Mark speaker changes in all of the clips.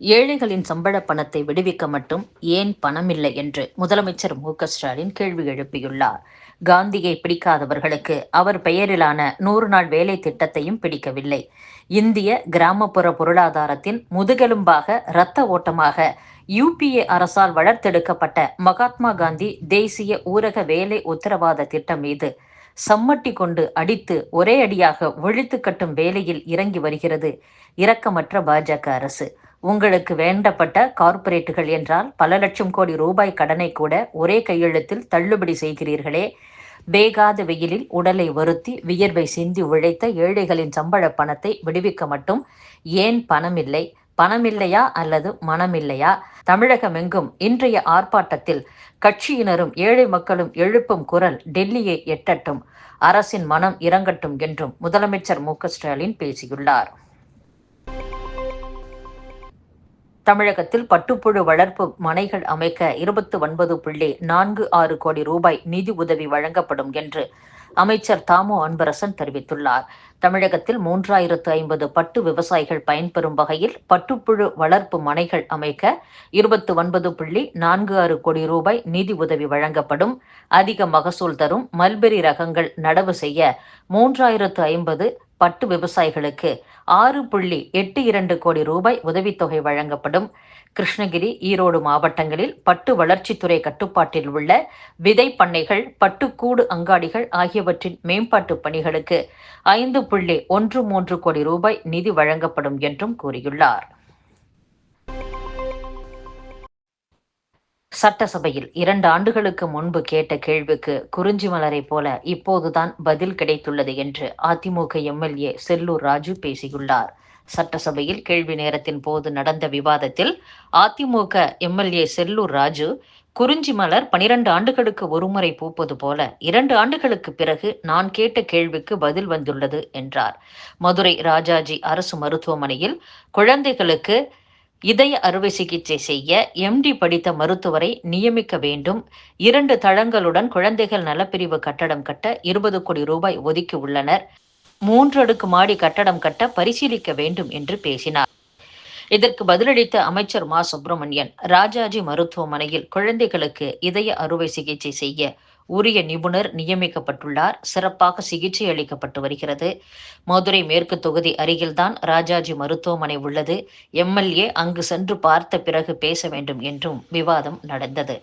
Speaker 1: ஏழைகளின் சம்பள பணத்தை விடுவிக்க மட்டும் ஏன் பணமில்லை என்று முதலமைச்சர் மு ஸ்டாலின் கேள்வி எழுப்பியுள்ளார். காந்தியை பிடிக்காதவர்களுக்கு அவர் பெயரிலான நூறு நாள் வேலை திட்டத்தையும் பிடிக்கவில்லை. இந்திய கிராமப்புற பொருளாதாரத்தின் முதுகெலும்பாக இரத்த ஓட்டமாக யூபிஏ அரசால் வளர்த்தெடுக்கப்பட்ட மகாத்மா காந்தி தேசிய ஊரக வேலை உத்தரவாத திட்டம் மீது சம்மட்டி கொண்டு அடித்து ஒரே அடியாக ஒழித்து கட்டும் வேலையில் இறங்கி வருகிறது. இரக்கமற்ற பாஜக அரசு. உங்களுக்கு வேண்டப்பட்ட கார்ப்பரேட்டுகள் என்றால் பல லட்சம் கோடி ரூபாய் கடனை கூட ஒரே கையெழுத்தில் தள்ளுபடி செய்கிறீர்களே. வேகாத வெயிலில் உடலை வருத்தி வியர்வை சிந்தி உழைத்த ஏழைகளின் சம்பள பணத்தை விடுவிக்க மட்டும் ஏன் பணமில்லை? பணமில்லையா அல்லது மனமில்லையா? தமிழகமெங்கும் இன்றைய ஆர்ப்பாட்டத்தில் கட்சியினரும் ஏழை மக்களும் எழுப்பும் குரல் டெல்லியை எட்டட்டும். அரசின் மனம் இறங்கட்டும் என்றும் முதலமைச்சர் மு ஸ்டாலின் பேசியுள்ளார். தமிழகத்தில் பட்டுப்புழு வளர்ப்பு மனைகள் அமைக்க இருபத்தி ஒன்பது புள்ளி நான்கு ஆறு கோடி ரூபாய் நிதி உதவி வழங்கப்படும் என்று அமைச்சர் தாமு அன்பரசன் தெரிவித்துள்ளார். தமிழகத்தில் மூன்றாயிரத்து ஐம்பது பட்டு விவசாயிகள் பயன்பெறும் வகையில் பட்டுப்புழு வளர்ப்பு மனைகள் அமைக்க இருபத்தி ஒன்பது புள்ளி நான்கு ஆறு கோடி ரூபாய் நிதி உதவி வழங்கப்படும். அதிக மகசூல் தரும் மல்பெரி ரகங்கள் நடவு செய்ய மூன்றாயிரத்து ஐம்பது பட்டு விவசாயிகளுக்கு ஆறு புள்ளி எட்டு இரண்டு கோடி ரூபாய் உதவித்தொகை வழங்கப்படும். கிருஷ்ணகிரி ஈரோடு மாவட்டங்களில் பட்டு வளர்ச்சித்துறை கட்டுப்பாட்டில் உள்ள விதை பண்ணைகள் பட்டுக்கூடு அங்காடிகள் ஆகியவற்றின் மேம்பாட்டு பணிகளுக்கு ஐந்து புள்ளி ஒன்று மூன்று கோடி ரூபாய் நிதி வழங்கப்படும் என்றும் கூறியுள்ளார். சட்டசபையில் இரண்டு ஆண்டுகளுக்கு முன்பு கேட்ட கேள்விக்கு குறிஞ்சி மலரை போல இப்போதுதான் பதில் கிடைத்துள்ளது என்று அதிமுக எம்எல்ஏ செல்லூர் ராஜு பேசியுள்ளார். சட்டசபையில் கேள்வி நேரத்தின் போது நடந்த விவாதத்தில் அதிமுக எம்எல்ஏ செல்லூர் ராஜு குறிஞ்சி மலர் பனிரெண்டு ஆண்டுகளுக்கு ஒருமுறை பூப்பது போல இரண்டு ஆண்டுகளுக்கு பிறகு நான் கேட்ட கேள்விக்கு பதில் வந்துள்ளது என்றார். மதுரை ராஜாஜி அரசு மருத்துவமனையில் குழந்தைகளுக்கு இதய அறுவை சிகிச்சை செய்ய எம்டி படித்த மருத்துவரை நியமிக்க வேண்டும். இரண்டு தளங்களுடன் குழந்தைகள் நலப்பிரிவு கட்டடம் கட்ட இருபது கோடி ரூபாய் ஒதுக்கி உள்ளனர். மூன்று அடுக்கு மாடி கட்டடம் கட்ட பரிசீலிக்க வேண்டும் என்று பேசினார். இதற்கு பதிலளித்த அமைச்சர் மா. சுப்பிரமணியன் ராஜாஜி மருத்துவமனையில் குழந்தைகளுக்கு இதய அறுவை சிகிச்சை செய்ய உரிய நிபுணர் நியமிக்கப்பட்டுள்ளார். சிறப்பாக சிகிச்சை அளிக்கப்பட்டு வருகிறது. மதுரை மேற்கு தொகுதி அருகில்தான் ராஜாஜி மருத்துவமனை உள்ளது. எம்எல்ஏ அங்கு சென்று பார்த்த பிறகு பேச வேண்டும் என்றும் விவாதம் நடந்தது.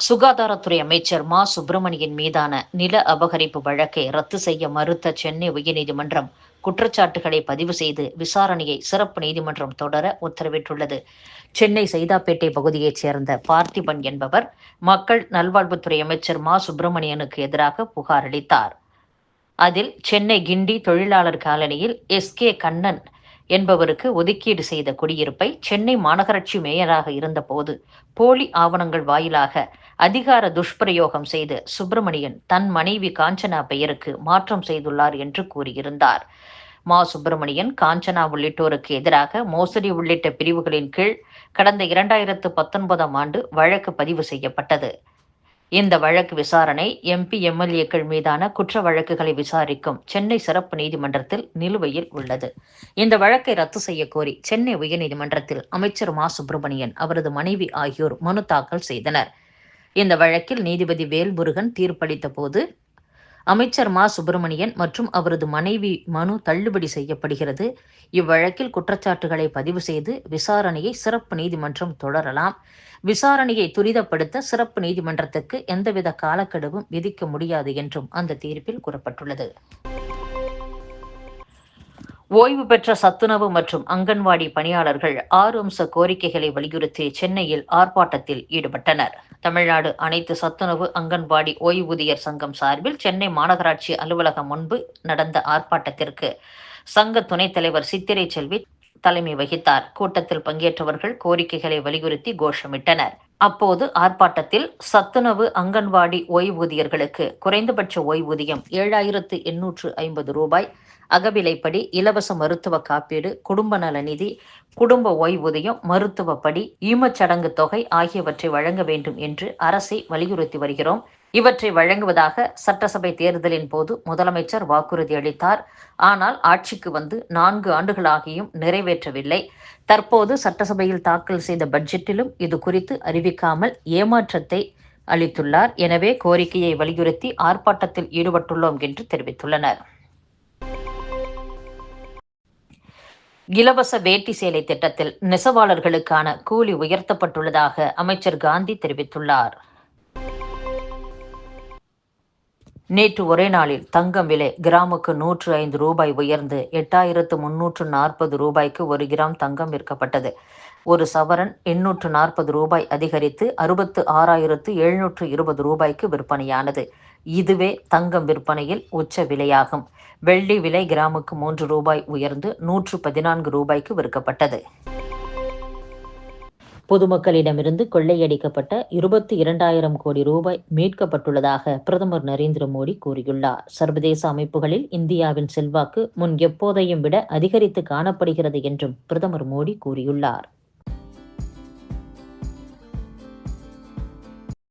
Speaker 1: சுகாதாரத்துறை அமைச்சர் மா. சுப்பிரமணியன் மீதான நில அபகரிப்பு வழக்கை ரத்து செய்ய மறுத்த சென்னை உயர்நீதிமன்றம் குற்றச்சாட்டுகளை பதிவு செய்து விசாரணையை சிறப்பு நீதிமன்றம் தொடர உத்தரவிட்டுள்ளது. சென்னை சைதாப்பேட்டை பகுதியைச் சேர்ந்த பார்த்திபன் என்பவர் மக்கள் நல்வாழ்வுத்துறை அமைச்சர் மா. சுப்பிரமணியனுக்கு எதிராக புகார் அளித்தார். அதில் சென்னை கிண்டி தொழிலாளர் காலனியில் எஸ். கே. கண்ணன் என்பவருக்கு ஒதுக்கீடு செய்த குடியிருப்பை சென்னை மாநகராட்சி மேயராக இருந்தபோது போலி ஆவணங்கள் வாயிலாக அதிகார துஷ்பிரயோகம் செய்து சுப்பிரமணியன் தன் மனைவி காஞ்சனா பெயருக்கு மாற்றம் செய்துள்ளார் என்று கூறியிருந்தார். மா. சுப்பிரமணியன் காஞ்சனா உள்ளிட்டோருக்கு எதிராக மோசடி உள்ளிட்ட பிரிவுகளின் கீழ் கடந்த இரண்டாயிரத்து பத்தொன்பதாம் ஆண்டு வழக்கு பதிவு செய்யப்பட்டது. இந்த வழக்கு விசாரணை எம்பி எம்எல்ஏக்கள் மீதான குற்ற வழக்குகளை விசாரிக்கும் சென்னை சிறப்பு நீதிமன்றத்தில் நிலுவையில் உள்ளது. இந்த வழக்கை ரத்து செய்ய கோரி சென்னை உயர்நீதிமன்றத்தில் அமைச்சர் மா. சுப்பிரமணியன் அவரது மனைவி ஆகியோர் மனு தாக்கல் செய்தனர். இந்த வழக்கில் நீதிபதி வேல்முருகன் தீர்ப்பளித்த போது அமைச்சர் மா. சுப்பிரமணியன் மற்றும் அவரது மனைவி மனு தள்ளுபடி செய்யப்படுகிறது. இவ்வழக்கில் குற்றச்சாட்டுகளை பதிவு செய்து விசாரணையை சிறப்பு நீதிமன்றம் தொடரலாம். விசாரணையை துரிதப்படுத்த சிறப்பு நீதிமன்றத்துக்கு எந்தவித காலக்கெடுவும் விதிக்க முடியாது என்றும் அந்த தீர்ப்பில் கூறப்பட்டுள்ளது. ஓய்வு பெற்ற சத்துணவு மற்றும் அங்கன்வாடி பணியாளர்கள் ஆறு அம்ச கோரிக்கைகளை வலியுறுத்தி சென்னையில் ஆர்ப்பாட்டத்தில் ஈடுபட்டனர். தமிழ்நாடு அனைத்து சத்துணவு அங்கன்வாடி ஓய்வூதியர் சங்கம் சார்பில் சென்னை மாநகராட்சி அலுவலகம் முன்பு நடந்த ஆர்ப்பாட்டத்திற்கு சங்க துணைத் தலைவர் சித்திரை செல்வி தலைமை வகித்தார். கூட்டத்தில் பங்கேற்றவர்கள் கோரிக்கைகளை வலியுறுத்தி கோஷமிட்டனர். அப்போது ஆர்ப்பாட்டத்தில் சத்துணவு அங்கன்வாடி ஓய்வூதியர்களுக்கு குறைந்தபட்ச ஓய்வூதியம் ஏழாயிரத்து எண்ணூற்று ஐம்பது ரூபாய் அகவிலைப்படி இலவச மருத்துவ காப்பீடு குடும்ப நல நிதி குடும்ப ஓய்வூதியம் மருத்துவப்படி ஈமச்சடங்கு தொகை ஆகியவற்றை வழங்க வேண்டும் என்று அரசை வலியுறுத்தி வருகிறோம். இவற்றை வழங்குவதாக சட்டசபை தேர்தலின் போது முதலமைச்சர் வாக்குறுதி அளித்தார். ஆனால் ஆட்சிக்கு வந்து நான்கு ஆண்டுகளாகியும் நிறைவேற்றவில்லை. தற்போது சட்டசபையில் தாக்கல் செய்த பட்ஜெட்டிலும் இது குறித்து அறிவிக்காமல் ஏமாற்றத்தை அளித்துள்ளார். எனவே கோரிக்கையை வலியுறுத்தி ஆர்ப்பாட்டத்தில் ஈடுபட்டுள்ளோம் என்று தெரிவித்துள்ளனர். இலவச வேட்டி சேலை திட்டத்தில் நெசவாளர்களுக்கான கூலி உயர்த்தப்பட்டுள்ளதாக அமைச்சர் காந்தி தெரிவித்துள்ளார். நேற்று ஒரே நாளில் தங்கம் விலை கிராமுக்கு நூற்று ஐந்து ரூபாய் உயர்ந்து எட்டாயிரத்து முன்னூற்று நாற்பது ரூபாய்க்கு ஒரு கிராம் தங்கம் விற்கப்பட்டது. ஒரு சவரன் எண்ணூற்று நாற்பது ரூபாய் அதிகரித்து அறுபத்து ஆறாயிரத்து எழுநூற்று இருபது ரூபாய்க்கு விற்பனையானது. இதுவே தங்கம் விற்பனையில் உச்ச விலையாகும். வெள்ளி விலை கிராமுக்கு மூன்று ரூபாய் உயர்ந்து நூற்று பதினான்கு ரூபாய்க்கு விற்கப்பட்டது. பொதுமக்களிடமிருந்து கொள்ளையடிக்கப்பட்ட இருபத்தி இரண்டாயிரம் கோடி ரூபாய் மீட்கப்பட்டுள்ளதாக பிரதமர் நரேந்திர மோடி கூறியுள்ளார். சர்வதேச அமைப்புகளில் இந்தியாவின் செல்வாக்கு முன் எப்போதையும் விட அதிகரித்து காணப்படுகிறது என்றும் பிரதமர் மோடி கூறியுள்ளார்.